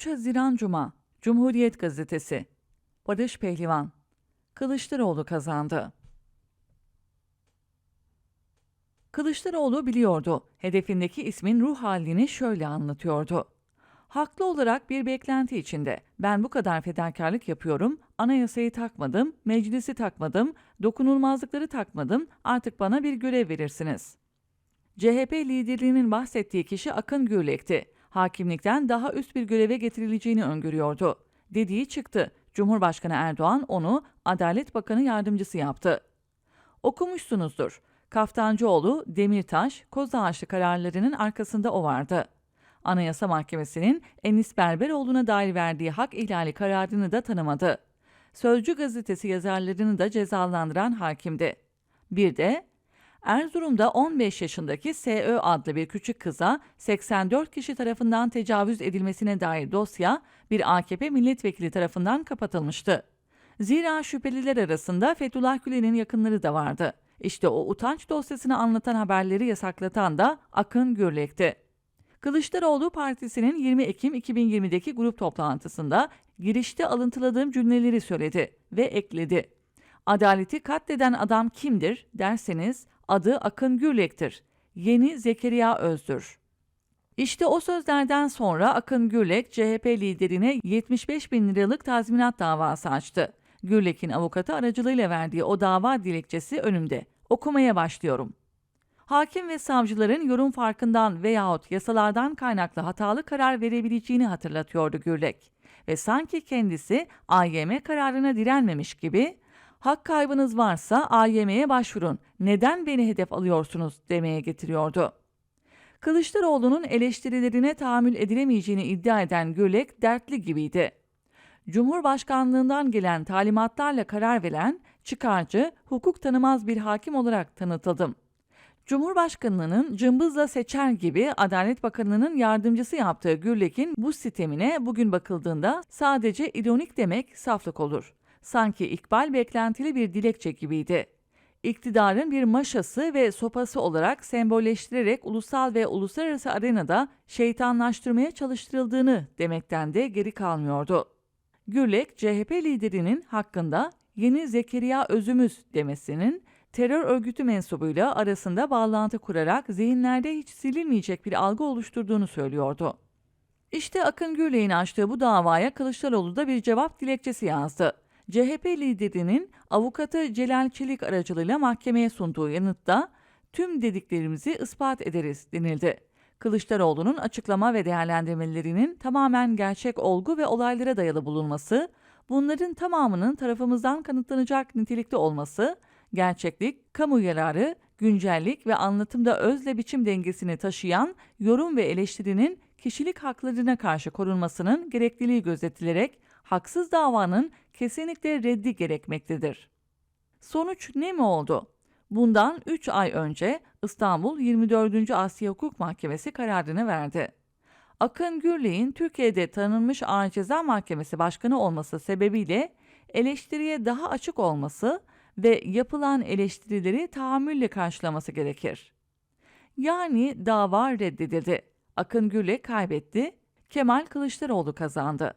13 Haziran Cuma Cumhuriyet Gazetesi Barış Pehlivan Kılıçdaroğlu kazandı. Kılıçdaroğlu biliyordu. Hedefindeki ismin ruh halini şöyle anlatıyordu. Haklı olarak bir beklenti içinde. Ben bu kadar fedakarlık yapıyorum, anayasayı takmadım, meclisi takmadım, dokunulmazlıkları takmadım, artık bana bir görev verirsiniz. CHP liderliğinin bahsettiği kişi Akın Gürlek'ti. Hakimlikten daha üst bir göreve getirileceğini öngörüyordu. Dediği çıktı. Cumhurbaşkanı Erdoğan onu Adalet Bakanı yardımcısı yaptı. Okumuşsunuzdur. Kaftancıoğlu, Demirtaş, Kozağaçlı kararlarının arkasında o vardı. Anayasa Mahkemesi'nin Enis Berberoğlu'na dair verdiği hak ihlali kararını da tanımadı. Sözcü gazetesi yazarlarını da cezalandıran hakimdi. Bir de Erzurum'da 15 yaşındaki SÖ adlı bir küçük kıza 84 kişi tarafından tecavüz edilmesine dair dosya bir AKP milletvekili tarafından kapatılmıştı. Zira şüpheliler arasında Fethullah Gülen'in yakınları da vardı. İşte o utanç dosyasını anlatan haberleri yasaklatan da Akın Gürlek'ti. Kılıçdaroğlu Partisi'nin 20 Ekim 2020'deki grup toplantısında girişte alıntıladığım cümleleri söyledi ve ekledi. Adaleti katleden adam kimdir derseniz adı Akın Gürlek'tir. Yeni Zekeriya Özdür. İşte o sözlerden sonra Akın Gürlek CHP liderine 75 bin liralık tazminat davası açtı. Gürlek'in avukatı aracılığıyla verdiği o dava dilekçesi önümde. Okumaya başlıyorum. Hakim ve savcıların yorum farkından veyahut yasalardan kaynaklı hatalı karar verebileceğini hatırlatıyordu Gürlek. Ve sanki kendisi AYM kararına direnmemiş gibi hak kaybınız varsa AYM'ye başvurun, neden beni hedef alıyorsunuz demeye getiriyordu. Kılıçdaroğlu'nun eleştirilerine tahammül edilemeyeceğini iddia eden Gürlek dertli gibiydi. Cumhurbaşkanlığından gelen talimatlarla karar veren, çıkarcı, hukuk tanımaz bir hakim olarak tanıtıldım. Cumhurbaşkanlığının cımbızla seçer gibi Adalet Bakanı'nın yardımcısı yaptığı Gürlek'in bu sistemine bugün bakıldığında sadece ironik demek saflık olur. Sanki ikbal beklentili bir dilekçe gibiydi. İktidarın bir maşası ve sopası olarak sembolleştirerek ulusal ve uluslararası arenada şeytanlaştırmaya çalıştırıldığını demekten de geri kalmıyordu. Gürlek, CHP liderinin hakkında yeni Zekeriya Özümüz demesinin terör örgütü mensubuyla arasında bağlantı kurarak zihinlerde hiç silinmeyecek bir algı oluşturduğunu söylüyordu. İşte Akın Gürlek'in açtığı bu davaya Kılıçdaroğlu da bir cevap dilekçesi yazdı. CHP liderinin avukatı Celal Çelik aracılığıyla mahkemeye sunduğu yanıtta tüm dediklerimizi ispat ederiz denildi. Kılıçdaroğlu'nun açıklama ve değerlendirmelerinin tamamen gerçek olgu ve olaylara dayalı bulunması, bunların tamamının tarafımızdan kanıtlanacak nitelikte olması, gerçeklik, kamu yararı, güncellik ve anlatımda özle biçim dengesini taşıyan yorum ve eleştirinin kişilik haklarına karşı korunmasının gerekliliği gözetilerek haksız davanın kesinlikle reddi gerekmektedir. Sonuç ne mi oldu? Bundan 3 ay önce İstanbul 24. Asya Hukuk Mahkemesi kararını verdi. Akın Gürley'in Türkiye'de tanınmış Ağır Ceza Mahkemesi Başkanı olması sebebiyle eleştiriye daha açık olması ve yapılan eleştirileri tahammülle karşılaması gerekir. Yani dava reddedildi. Akın Gürley kaybetti, Kemal Kılıçdaroğlu kazandı.